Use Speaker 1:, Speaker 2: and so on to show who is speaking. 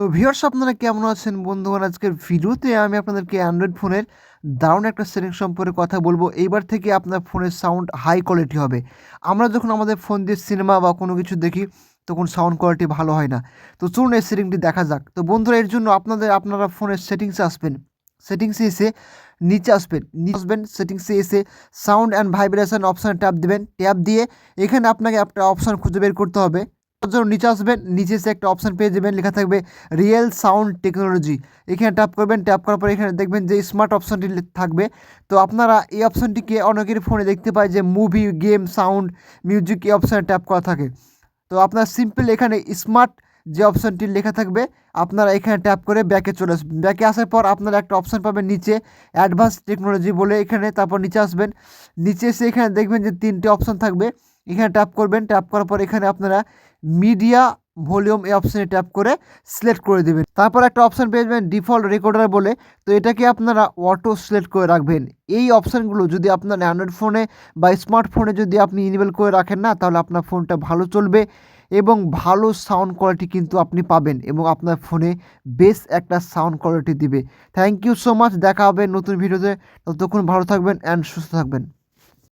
Speaker 1: তো ভিউয়ার্স আপনারা কেমন আছেন? বন্ধুগণ, আজকের ভিডিওতে আমি আপনাদেরকে অ্যান্ড্রয়েড ফোনের দারুণ একটা সেটিং সম্পর্কে কথা বলব। এইবার থেকে আপনার ফোনের সাউন্ড হাই কোয়ালিটি হবে। আমরা যখন আমাদের ফোন দিয়ে সিনেমা বা কোনো কিছু দেখি, তখন সাউন্ড কোয়ালিটি ভালো হয় না। তো চলুন এই সেটিংটি দেখা যাক। তো বন্ধুরা, এর জন্য আপনাদের, আপনারা ফোনের সেটিংসে আসবেন। সেটিংসে এসে নিচে আসবেন। নিচে আসবেন সেটিংসে এসে সাউন্ড অ্যান্ড ভাইব্রেশন অপশানে ট্যাপ দেবেন। ট্যাপ দিয়ে এখানে আপনাকে একটা অপশান খুঁজে বের করতে হবে। জন্য নিচে আসবেন নিচে এসে একটা অপশান পেয়ে যাবেন, লেখা থাকবে রিয়েল সাউন্ড টেকনোলজি এখানে ট্যাপ করবেন ট্যাপ করার পরে এখানে দেখবেন যে স্মার্ট অপশানটি থাকবে। তো আপনারা এই অপশানটিকে অনেকের ফোনে দেখতে পায় যে মুভি গেম সাউন্ড মিউজিক এই অপশানে ট্যাপ করা থাকে। তো আপনার সিম্পল এখানে স্মার্ট যে অপশানটি লেখা থাকবে, আপনারা এখানে ট্যাপ করে ব্যাকে চলে আসবেন। ব্যাকে আসার পর আপনারা একটা অপশান পাবেন নিচে অ্যাডভান্স টেকনোলজি বলে এখানে তারপর নিচে আসবেন। নিচে এসে এখানে দেখবেন যে তিনটে অপশান থাকবে। এখানে ট্যাপ করবেন ট্যাপ করার পর এখানে আপনারা মিডিয়া ভলিউম এই অপশানে ট্যাপ করে সিলেক্ট করে দেবেন। তারপর একটা অপশান পেয়ে যাবেন ডিফল্ট রেকর্ডার বলে। তো এটাকে আপনারা অটো সিলেক্ট করে রাখবেন। এই অপশানগুলো যদি আপনার অ্যান্ড্রয়েড ফোনে বা স্মার্টফোনে যদি আপনি ইনেবল করে রাখেন না, তাহলে আপনার ফোনটা ভালো চলবে এবং ভালো সাউন্ড কোয়ালিটি কিন্তু আপনি পাবেন এবং আপনার ফোনে বেশ একটা সাউন্ড কোয়ালিটি দিবে। থ্যাংক ইউ সো মাচ দেখা হবে নতুন ভিডিওতে ততক্ষণ ভালো থাকবেন অ্যান্ড সুস্থ থাকবেন।